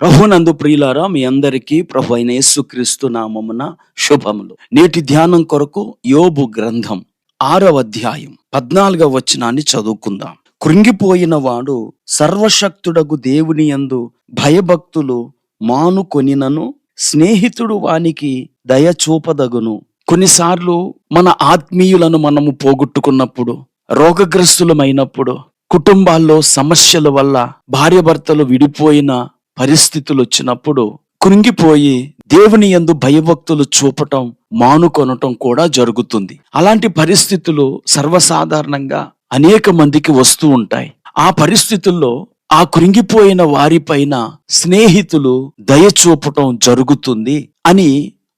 ప్రభునందు ప్రియులారా మీ అందరికీ ప్రభు అయిన యేసుక్రీస్తు నామమున శుభములు. నేటి ధ్యానం కొరకు యోబు గ్రంథం ఆరవ అధ్యాయం పద్నాలుగవ వచనాన్ని చదువుకుందాం. కృంగిపోయిన వాడు సర్వశక్తుడగు దేవుని యందు భయభక్తులు మానుకొనినను స్నేహితుడు వానికి దయ చూపదగును. కొన్నిసార్లు మన ఆత్మీయులను మనము పోగొట్టుకున్నప్పుడు రోగగ్రస్తులమైనప్పుడు కుటుంబాల్లో సమస్యల వల్ల భార్యభర్తలు విడిపోయిన పరిస్థితులు వచ్చినప్పుడు కృంగిపోయి దేవుని యందు భయభక్తులు చూపటం మానుకొనటం కూడా జరుగుతుంది. అలాంటి పరిస్థితులు సర్వసాధారణంగా అనేక మందికి వస్తూ ఉంటాయి. ఆ పరిస్థితుల్లో ఆ కృంగిపోయిన వారిపైన స్నేహితులు దయ చూపటం జరుగుతుంది అని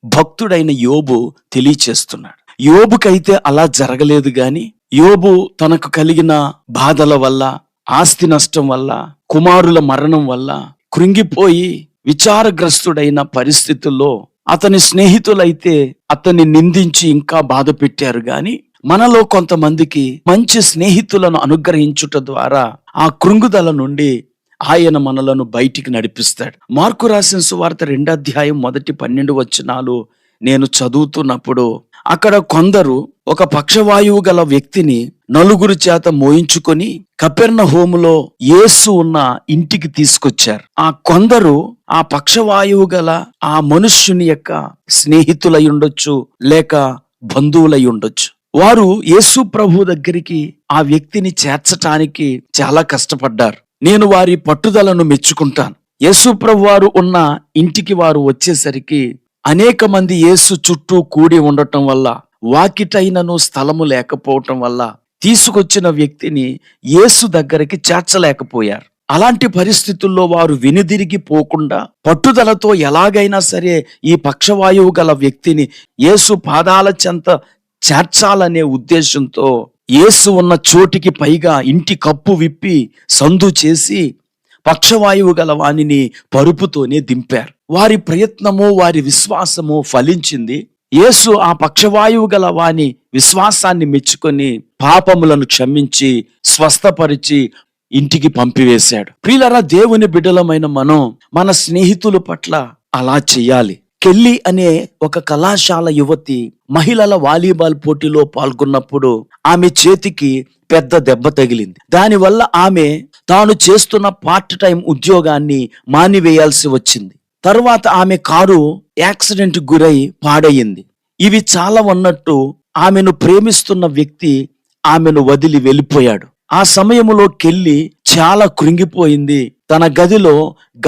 భక్తుడైన యోబు తెలియచేస్తున్నాడు. యోబుకైతే అలా జరగలేదు గాని యోబు తనకు కలిగిన బాధల వల్ల ఆస్తి నష్టం వల్ల కుమారుల మరణం వల్ల కృంగిపోయి విచారగ్రస్తుడైన పరిస్థితుల్లో అతని స్నేహితులైతే అతన్ని నిందించి ఇంకా బాధ పెట్టారు గాని మనలో కొంతమందికి మంచి స్నేహితులను అనుగ్రహించుట ద్వారా ఆ కృంగుదల నుండి ఆయన మనలను బయటికి నడిపిస్తాడు. మార్కు రాసిన సువార్త రెండో అధ్యాయం మొదటి పన్నెండు వచనాలు నేను చదువుతున్నప్పుడు అక్కడ కొందరు ఒక పక్షవాయువు గల వ్యక్తిని నలుగురు చేత మోయించుకొని కపెర్ణ హోములో యేసు ఉన్న ఇంటికి తీసుకొచ్చారు. ఆ కొందరు ఆ పక్షవాయువు గల ఆ మనుష్యుని యొక్క స్నేహితులై ఉండొచ్చు లేక బంధువులై ఉండొచ్చు. వారు యేసు ప్రభు దగ్గరికి ఆ వ్యక్తిని చేర్చటానికి చాలా కష్టపడ్డారు. నేను వారి పట్టుదలను మెచ్చుకుంటాను. యేసు ప్రభు వారు ఉన్న ఇంటికి వారు వచ్చేసరికి అనేక మంది యేసు చుట్టూ కూడి ఉండటం వల్ల వాకిటైనను స్థలము లేకపోవటం వల్ల తీసుకొచ్చిన వ్యక్తిని యేసు దగ్గరికి చేర్చలేకపోయారు. అలాంటి పరిస్థితుల్లో వారు వెనుదిరిగి పోకుండా పట్టుదలతో ఎలాగైనా సరే ఈ పక్షవాయువు గల వ్యక్తిని యేసు పాదాల చెంత చేర్చాలనే ఉద్దేశంతో యేసు ఉన్న చోటికి పైగా ఇంటి కప్పు విప్పి సందు చేసి పక్షవాయువు గల వానిని పరుపుతోనే దింపారు. వారి ప్రయత్నము వారి విశ్వాసము ఫలించింది. యేసు ఆ పక్షవాయువు గల వాని విశ్వాసాన్ని మెచ్చుకొని పాపములను క్షమించి స్వస్థపరిచి ఇంటికి పంపివేశాడు. ప్రియులరా దేవుని బిడ్డలమైన మనం మన స్నేహితుల పట్ల అలా చెయ్యాలి కెల్లి అనే ఒక కళాశాల యువతి మహిళల వాలీబాల్ పోటీలో పాల్గొన్నప్పుడు ఆమె చేతికి పెద్ద దెబ్బ తగిలింది. దానివల్ల ఆమె తాను చేస్తున్న పార్ట్ టైం ఉద్యోగాన్ని మానివేయాల్సి వచ్చింది. తర్వాత ఆమె కారు యాక్సిడెంట్ గురై పాడయింది. ఇవి చాలా ఉన్నట్టు ఆమెను ప్రేమిస్తున్న వ్యక్తి ఆమెను వదిలి వెళ్ళిపోయాడు. ఆ సమయంలో కెళ్ళి చాలా కృంగిపోయింది. తన గదిలో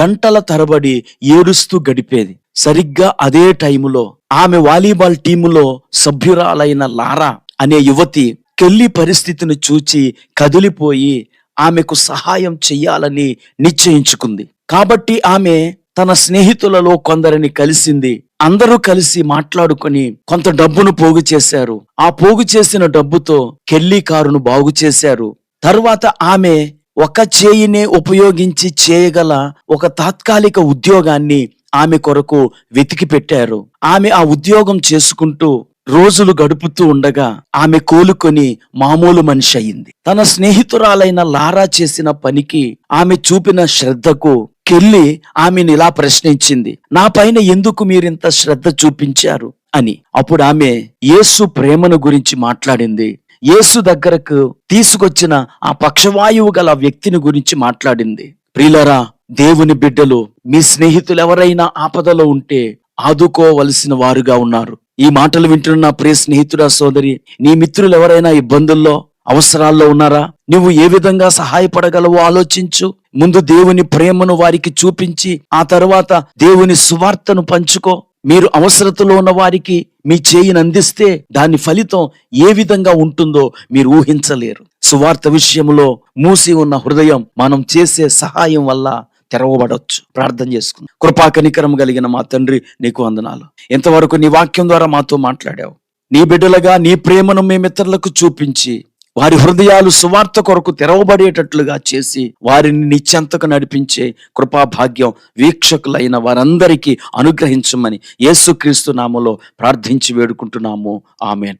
గంటల తరబడి ఏడుస్తూ గడిపేది. సరిగ్గా అదే టైములో ఆమె వాలీబాల్ టీములో సభ్యురాలైన లారా అనే యువతి కెల్లి పరిస్థితిని చూచి కదిలిపోయి ఆమెకు సహాయం చెయ్యాలని నిశ్చయించుకుంది. కాబట్టి ఆమె తన స్నేహితులలో కొందరిని కలిసింది. అందరూ కలిసి మాట్లాడుకొని కొంత డబ్బును పోగు చేశారు. ఆ పోగు చేసిన డబ్బుతో కెల్లి కారును బాగు చేశారు. తర్వాత ఆమె ఒక చేయినే ఉపయోగించి చేయగల ఒక తాత్కాలిక ఉద్యోగాన్ని ఆమె కొరకు వెతికి పెట్టారు. ఆమె ఆ ఉద్యోగం చేసుకుంటూ రోజులు గడుపుతూ ఉండగా ఆమె కోలుకొని మామూలు మనిషి అయింది. తన స్నేహితురాలైన లారా చేసిన పనికి ఆమె చూపిన శ్రద్ధకు కెల్లి ఆమెను ఇలా ప్రశ్నించింది నా పైన ఎందుకు మీరింత శ్రద్ధ చూపించారు? అని. అప్పుడు ఆమె యేసు ప్రేమను గురించి మాట్లాడింది. యేసు దగ్గరకు తీసుకొచ్చిన ఆ పక్షవాయువు గల వ్యక్తిని గురించి మాట్లాడింది. ప్రిలరా దేవుని బిడ్డలు మీ స్నేహితులు ఎవరైనా ఆపదలో ఉంటే ఆదుకోవలసిన వారుగా ఉన్నారు. ఈ మాటలు వింటున్న నా ప్రియ స్నేహితుడా సోదరి నీ మిత్రులు ఎవరైనా ఇబ్బందుల్లో అవసరాల్లో ఉన్నారా? నువ్వు ఏ విధంగా సహాయపడగలవో ఆలోచించు. ముందు దేవుని ప్రేమను వారికి చూపించి ఆ తర్వాత దేవుని సువార్తను పంచుకో. మీరు అవసరతలో ఉన్న వారికి మీ చేయిని అందిస్తే దాని ఫలితం ఏ విధంగా ఉంటుందో మీరు ఊహించలేరు. సువార్త విషయంలో మూసి ఉన్న హృదయం మనం చేసే సహాయం వల్ల తెరవబడవచ్చు ప్రార్థన చేసుకుందాం. కృపా కనికరం కలిగిన మా తండ్రి నీకు వందనాలు. ఇంతవరకు నీ వాక్యం ద్వారా మాతో మాట్లాడావు. నీ బిడ్డలుగా నీ ప్రేమను మేము చూపించి వారి హృదయాలు సువార్త కొరకు తెరవబడేటట్లుగా చేసి వారిని నిత్యంతకు నడిపించే కృపా భాగ్యం వీక్షకులైన వారందరికీ అనుగ్రహించమని యేసుక్రీస్తు నామలో ప్రార్థించి వేడుకుంటున్నాము. ఆమెన్.